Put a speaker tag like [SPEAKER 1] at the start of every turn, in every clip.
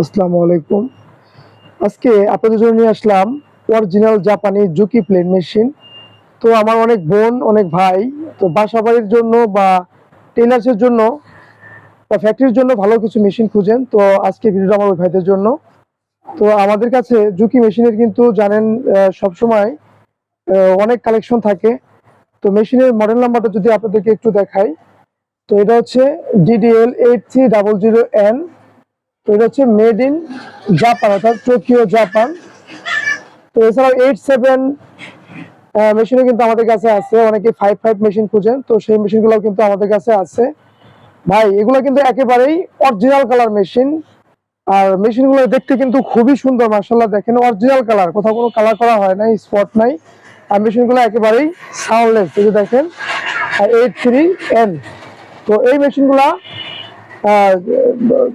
[SPEAKER 1] আসসালামু আলাইকুম। আজকে আপনাদের জন্য নিয়ে আসলাম অরিজিনাল জাপানি জুকি প্লেন মেশিন তো আমার অনেক বোন, অনেক ভাই, তো বাসা বাড়ির জন্য বা টেলার্সের জন্য বা ফ্যাক্টরির জন্য ভালো কিছু মেশিন খুঁজেন। তো আজকে ভিডিওটা আমার ওই ভাইদের জন্য। তো আমাদের কাছে জুকি মেশিনের কিন্তু জানেন সবসময় অনেক কালেকশন থাকে। তো মেশিনের মডেল নাম্বারটা যদি আপনাদেরকে একটু দেখাই, তো এটা হচ্ছে DDL eight three double zero N তো এটা হচ্ছে মেড ইন জাপান অর্থাৎ টোকিও জাপান তো এছাড়াও এইট সেভেন মেশিনও কিন্তু আমাদের কাছে আছে। অনেকে ফাইভ ফাইভ মেশিন খুঁজেন, তো সেই মেশিনগুলো কিন্তু আমাদের কাছে আছে। ভাই, এগুলো কিন্তু একেবারেই অরিজিনাল কালার মেশিন আর মেশিনগুলো দেখতে কিন্তু খুবই সুন্দর মার্শাল্লাহ দেখেন অরিজিনাল কালার কোথাও কোনো কালার করা হয় নাই স্পট নাই। আর মেশিনগুলো একেবারেই সাউন্ডলেস এই দেখেন। এইট থ্রি এন তো এই মেশিনগুলা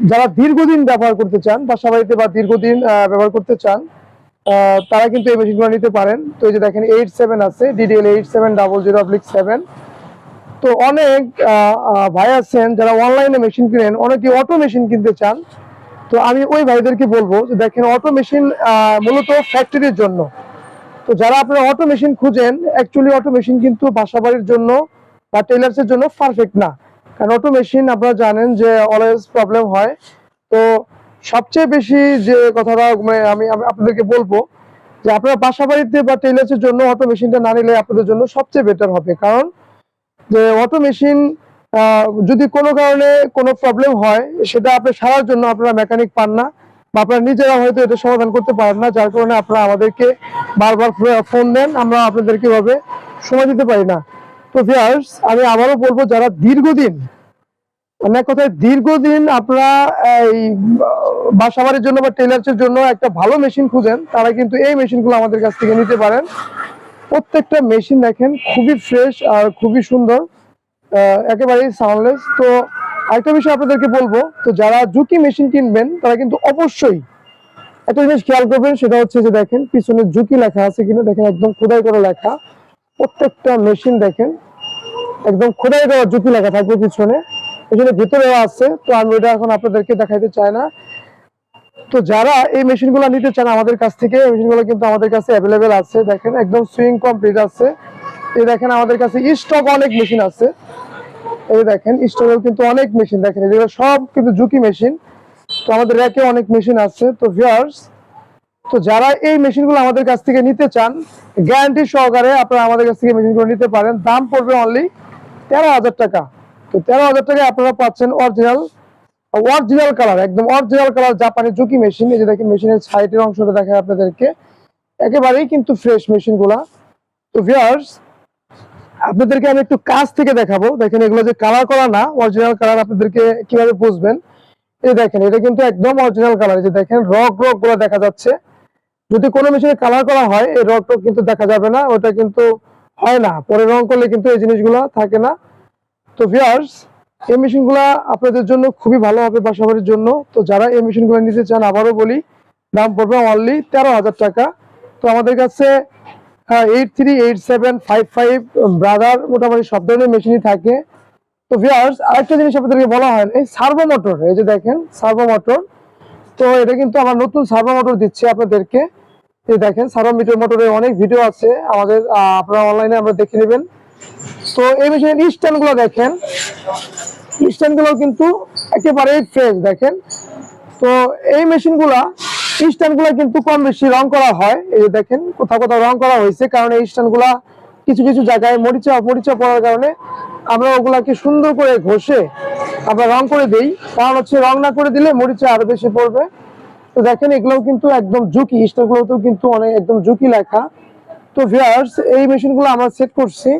[SPEAKER 1] যারা দীর্ঘদিন ব্যবহার করতে চান বাসা বাড়িতে বা দীর্ঘদিন ব্যবহার করতে চান তারা কিন্তু এই মেশিনগুলো নিতে পারেন। তো এই যে দেখেন এইট সেভেন আছে DDL eight seven double zero oblique seven তো অনেক ভাই আছেন যারা অনলাইনে মেশিন কিনেন, অনেকে অটো মেশিন কিনতে চান। তো আমি ওই ভাইদেরকে বলব যে দেখেন অটো মেশিন মূলত ফ্যাক্টরির জন্য। তো যারা আপনারা অটো মেশিন খুঁজেন অ্যাকচুয়ালি অটো মেশিন কিন্তু বাসা বাড়ির জন্য বা টেলার্সের জন্য পারফেক্ট না। কারণ অটো মেশিন আপনারা জানেন যে অলওয়েজ প্রবলেম হয়। তো সবচেয়ে বেশি যে কথাটা মানে আমি আপনাদেরকে বলব যে আপনারা বাসা বাড়িতে বা টেলার্সের জন্য অটো মেশিনটা না নিলে আপনাদের জন্য সবচেয়ে বেটার হবে। কারণ যে অটো মেশিন যদি কোনো কারণে কোনো প্রবলেম হয়, সেটা আপনি সারার জন্য আপনারা মেকানিক পান না বা আপনারা নিজেরা হয়তো এটা সমাধান করতে পারেন না, যার কারণে আপনারা আমাদেরকে বারবার ফোন দেন। আমরা আপনাদেরকে ভাবে সময় দিতে পারি না। তো ভিউয়ার্স আমি আবারও বলব, যারা দীর্ঘদিন এক কথায় দীর্ঘদিন আপনারা এই বাসা বাড়ির জন্য বা টেলার্সের জন্য একটা ভালো মেশিন খুঁজেন, তারা কিন্তু এই মেশিনগুলো আমাদের কাছ থেকে নিতে পারেন। প্রত্যেকটা মেশিন দেখেন, খুবই ফ্রেশ আর খুবই সুন্দর একেবারেই সাউন্ডলেস তো আরেকটা বিষয় আপনাদেরকে বলব, তো যারা জুকি মেশিন কিনবেন, তারা কিন্তু অবশ্যই একটা জিনিস খেয়াল করবেন, সেটা হচ্ছে যে দেখেন, পিছনে ঝুঁকি লেখা আছে কিনা, দেখেন একদম খোদাই করে লেখা। প্রত্যেকটা মেশিন দেখেন, একদম খোদাই করা ঝুঁকি লেখা থাকবে পিছনে। এখানে ভিতরেও আছে, তো আমি ওটা এখন আপনাদেরকে দেখাইতে চাই না। তো যারা এই মেশিন মেশিনগুলো নিতে চান আমাদের কাছ থেকে, এই মেশিনগুলো কিন্তু আমাদের কাছে অ্যাভেলেবেল আছে। দেখেন, একদম সুইং কমপ্লিট আছে। এই দেখেন, আমাদের কাছে স্টক অনেক মেশিন আছে। এই দেখেন স্টকের কিন্তু অনেক মেশিন দেখেন। এগুলো সব কিন্তু ঝুঁকি মেশিন তো আমাদের র্যাকে অনেক মেশিন আছে। তো ভিউয়ার্স তো যারা এই মেশিনগুলো আমাদের কাছ থেকে নিতে চান, গ্যারান্টি সহকারে আপনারা আমাদের কাছ থেকে মেশিনগুলো নিতে পারেন। দাম পড়বে অনলি তেরো হাজার টাকা। তো তেরো হাজার টাকায় আপনারা পাচ্ছেন অরিজিনাল অরিজিনাল কালার একদম অরিজিনাল কালার জাপানি জুকি মেশিন। এই যে দেখেন, মেশিনের সাইডের অংশটা দেখায় আপনাদেরকে। একেবারেই কিন্তু ফ্রেশ মেশিনগুলা। তো ভিউয়ার্স আপনাদেরকে আমি একটু কাছ থেকে দেখাবো। দেখেন, এগুলো যে কালার করা না অরিজিনাল কালার আপনাদেরকে কীভাবে বুঝবেন? এই দেখেন, এটা কিন্তু একদম অরিজিনাল কালার এই যে দেখেন রক রকগুলো দেখা যাচ্ছে। যদি কোনো মেশিনে কালার করা হয়, এই রক কিন্তু দেখা যাবে না, ওটা কিন্তু হয় না। পরে রং করলে কিন্তু এই জিনিসগুলো থাকে না। তো ভিউয়ার্স এই মেশিনগুলা আপনাদের জন্য খুবই ভালো হবে বাসাবাড়ির জন্য। তো যারা এই মেশিনগুলো নিতে চান, আবারও বলি, দাম পড়বে অনলি তেরো হাজার টাকা। তো আমাদের কাছে eight three eight seven five five brother মোটামুটি সব ধরনের মেশিনই থাকে। তো ভিউয়ার্স আরেকটা জিনিস আপনাদেরকে বলা হয়, এই সার্ভো মোটর এই যে দেখেন সার্ভো মোটর তো এটা কিন্তু আমার নতুন সার্ভো মোটর দিচ্ছে আপনাদেরকে। এই দেখেন সার্ভো মিটার মোটরের অনেক ভিডিও আছে। আমাদের আপনারা অনলাইনে আমরা দেখে নেবেন। তো এই মেশিনের স্ট্যান্ডগুলো দেখেন। স্ট্যান্ডগুলো কিন্তু একেবারেই ফ্রেশ দেখেন। তো এই মেশিনগুলা স্ট্যান্ডগুলা কিন্তু কম বেশি রং করা হয়। এই যে দেখেন, কোথাও কোথাও রং করা হয়েছে। কারণ এই স্ট্যান্ডগুলা কিছু কিছু জায়গায় মরিচা মরিচা পড়ার কারণে আমরা ওগুলাকে সুন্দর করে ঘষে আমরা রং করে দেই। কারণ হচ্ছে রং না করে দিলে মরিচে আরও বেশি পড়বে। তো দেখেন, এগুলোও কিন্তু একদম ঝুঁকি। স্ট্যান্ড গুলোতেও কিন্তু অনেক একদম ঝুঁকি লেখা। তো ভিউয়ার্স এই মেশিনগুলো আমরা সেট করছি।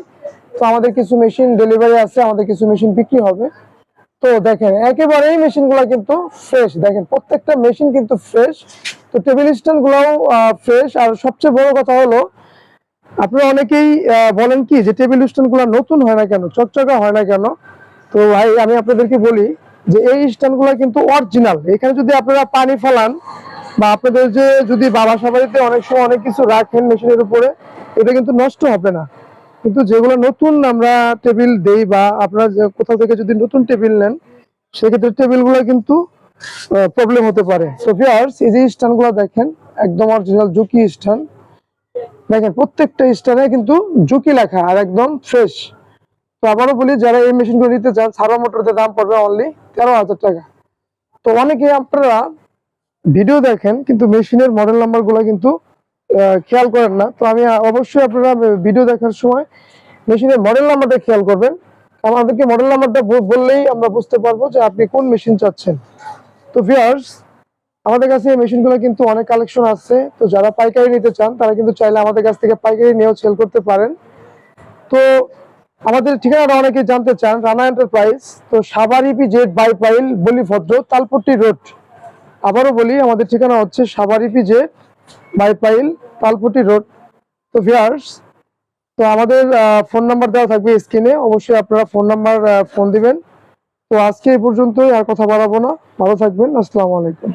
[SPEAKER 1] তো আমাদের কিছু মেশিন ডেলিভারি আছে, আমাদের কিছু মেশিন বিক্রি হবে। তো দেখেন, একেবারেই মেশিনগুলো কিন্তু ফ্রেশ দেখেন, প্রত্যেকটা মেশিন কিন্তু ফ্রেশ তো টেবিল স্ট্যান্ড গুলাও ফ্রেশ আর সবচেয়ে বড় কথা হলো, আপনারা অনেকেই বলেন কি যে টেবিল স্ট্যান্ডগুলো নতুন হয় না কেন, চকচকা হয় না কেন? তো ভাই, আমি আপনাদেরকে বলি যে এই স্ট্যান্ডগুলো কিন্তু অরিজিনাল এখানে যদি আপনারা পানি ফেলান বা আপনাদের যে যদি বাবা সবাইতে অনেক সময় অনেক কিছু রাখেন মেশিনের উপরে, এটা কিন্তু নষ্ট হবে না। কিন্তু যেগুলো নতুন আমরা টেবিল দেই বা আপনারা কোথাও থেকে যদি নতুন টেবিল নেন, সেক্ষেত্রে টেবিলগুলো কিন্তু প্রবলেম হতে পারে। তো ভিউয়ার্স এই যে স্ট্যান্ডগুলো দেখেন, একদম অরিজিনাল জুকি স্ট্যান্ড দেখেন, প্রত্যেকটা স্ট্যান্ডে কিন্তু জুকি লেখা আর একদম ফ্রেশ তো আবারও বলি, যারা এই মেশিনগুলো নিতে চান সারা মোটরদের দাম পড়বে অনলি তেরো হাজার টাকা। তো অনেকে আপনারা ভিডিও দেখেন, কিন্তু মেশিনের মডেল নাম্বারগুলো কিন্তু খেয়াল করেন না। তো আমি অবশ্যই আপনারা ভিডিও দেখার সময় মেশিনের মডেল নাম্বারটা খেয়াল করবেন। আমাদেরকে মডেল নাম্বারটা বললেই আমরা বুঝতে পারব যে আপনি কোন মেশিন চাচ্ছেন। তো ভিয়ার্স আমাদের কাছে এই মেশিনগুলো কিন্তু অনেক কালেকশন আছে। তো যারা পাইকারি নিতে চান, তারা কিন্তু চাইলে আমাদের কাছ থেকে পাইকারি নিয়েও সেল করতে পারেন। তো আমাদের ঠিকানাটা অনেকে জানতে চান, রানা এন্টারপ্রাইজ তো Savar EP Z Baipail Balivadra, Talpatti road. আবারও বলি, আমাদের ঠিকানা হচ্ছে Savar EP Z Baipail Talpatti road. তো ভিউয়ার্স তো আমাদের ফোন নাম্বার দেওয়া থাকবে স্ক্রিনে অবশ্যই আপনারা ফোন নাম্বার ফোন দিবেন। তো আজকে এই পর্যন্তই, আর কথা বাড়াবো না। ভালো থাকবেন, আসসালামু আলাইকুম।